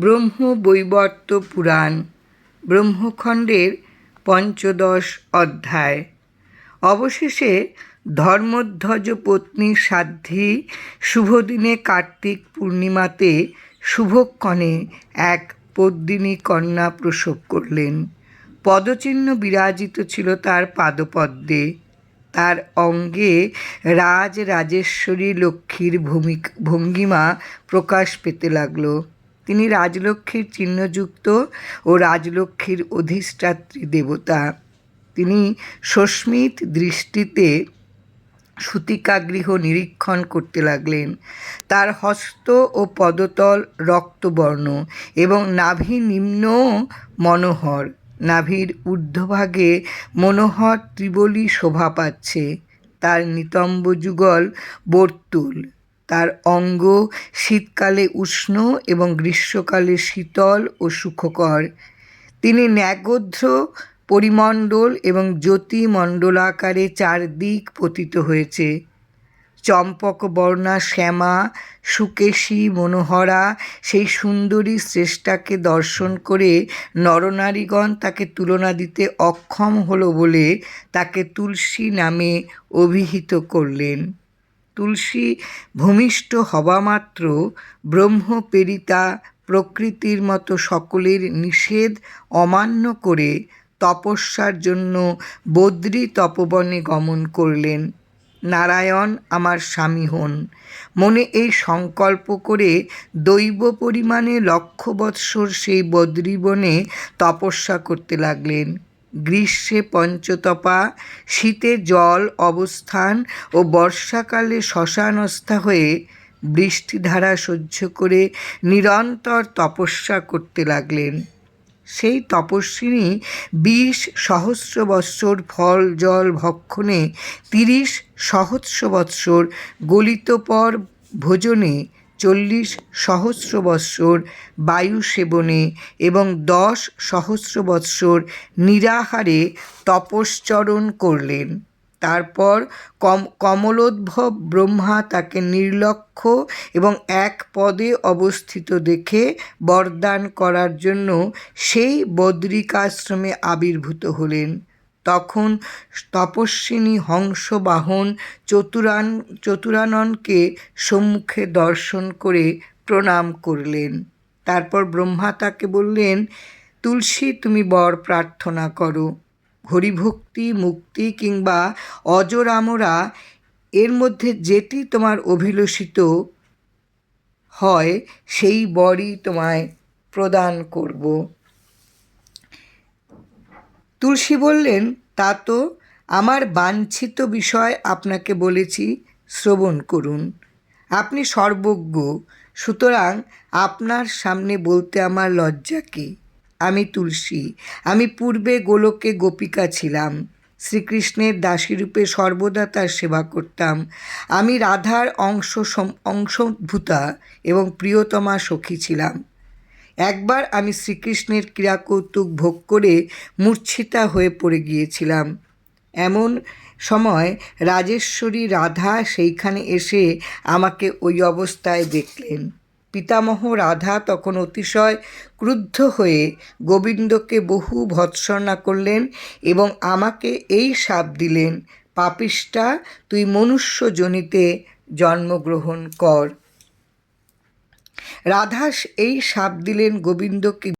ব্রহ্ম বৈবর্ত পুরাণ, ব্রহ্মখণ্ডের পঞ্চদশ অধ্যায়। অবশেষে ধর্মধ্বজ পত্নী সাধ্বী শুভদিনে কার্তিক পূর্ণিমাতে শুভক্ষণে এক পদ্মিনী কন্যা প্রসব করলেন। পদচিহ্ন বিরাজিত ছিল তার পাদপদ্মে। তার অঙ্গে রাজ রাজেশ্বরী লক্ষ্মীর ভূমিক ভঙ্গিমা প্রকাশ পেতে লাগল। তিনি রাজলক্ষ্মীর চিহ্নযুক্ত ও রাজলক্ষ্মীর অধিষ্ঠাত্রী দেবতা। তিনি সস্মিত দৃষ্টিতে সূতিকাগৃহ নিরীক্ষণ করতে লাগলেন। তার হস্ত ও পদতল রক্তবর্ণ এবং নাভি নিম্ন মনোহর। নাভির ঊর্ধ্বভাগে মনোহর ত্রিবলী শোভা পাচ্ছে। তার নিতম্ব যুগল বর্তুল। তার অঙ্গ শীতকালে উষ্ণ এবং গ্রীষ্মকালে শীতল ও সুখকর। তিনি ন্যাগোধ্র, পরিমণ্ডল এবং জ্যোতিমণ্ডলাকারে চারদিক পতিত হয়েছে। চম্পক, বর্ণা, শ্যামা, সুকেশী, মনোহরা সেই সুন্দরী শ্রেষ্ঠাকে দর্শন করে নরনারীগণ তাকে তুলনা দিতে অক্ষম হলো বলে তাকে তুলসী নামে অভিহিত করলেন। তুলসী ভূমিষ্ঠ হবামাত্র ব্রহ্মপেরিতা প্রকৃতির মতো সকলের নিষেধ অমান্য করে তপস্যার জন্য বদ্রী তপবনে গমন করলেন। নারায়ণ আমার স্বামী হন। মনে এই সংকল্প করে দৈব পরিমাণে লক্ষ বৎসর সেই বদ্রীবনে তপস্যা করতে লাগলেন। গ্রীষ্মে পঞ্চতপা, শীতে জল অবস্থান ও বর্ষাকালে শ্মশানস্থা হয়ে বৃষ্টিধারা সহ্য করে নিরন্তর তপস্যা করতে লাগলেন। সেই তপস্বিনী বিশ সহস্র বৎসর ফল, জল, ভক্ষণে তিরিশ সহস্র বৎসর গলিত পর ভোজনে চল্লিশ সহস্র বৎসর বায়ু সেবনে এবং দশ সহস্র বৎসর নিরাহারে তপশ্চরণ করলেন। তারপর কম, কমলোদ্ভব ব্রহ্মা তাকে নির্লক্ষ এবং এক পদে অবস্থিত দেখে বরদান করার জন্য সেই বদ্রিকাশ্রমে আবির্ভূত হলেন। তখন তপস্বিনী হংসবাহন চতুরান, চতুরাননকে সম্মুখে দর্শন করে প্রণাম করলেন। তারপর ব্রহ্মা তাকে বললেন, তুলসী, তুমি বর প্রার্থনা করো। হরিভক্তি, মুক্তি কিংবা অজরামরা, এর মধ্যে যেটি তোমার অভিলষিত হয়, সেই বরই তোমায় প্রদান করব। তুলসী বললেন, তা তো আমার বাঞ্ছিত বিষয় আপনাকে বলেছি, শ্রবণ করুন। আপনি সর্বজ্ঞ, সুতরাং আপনার সামনে বলতে আমার লজ্জা কী? আমি তুলসী, আমি পূর্বে গোলকে গোপিকা ছিলাম, শ্রীকৃষ্ণের দাসীরূপে সর্বদা তার সেবা করতাম। আমি রাধার অংশ অংশভূতা এবং প্রিয়তমা সখী ছিলাম। একবার আমি শ্রীকৃষ্ণের ক্রীড়াকৌতুক ভোগ করে মূর্ছিতা হয়ে পড়ে গিয়েছিলাম। এমন সময় রাজেশ্বরী রাধা সেইখানে এসে আমাকে ওই অবস্থায় দেখলেন। পিতামহ রাধা তখন অতিশয় ক্রুদ্ধ হয়ে গোবিন্দকে বহু ভৎসনা করলেন এবং আমাকে এই সাপ দিলেন পাপিষ্টা তুই মনুষ্য জনিতে জন্মগ্রহণ কর। রাধা এই সাপ দিলেন গোবিন্দকে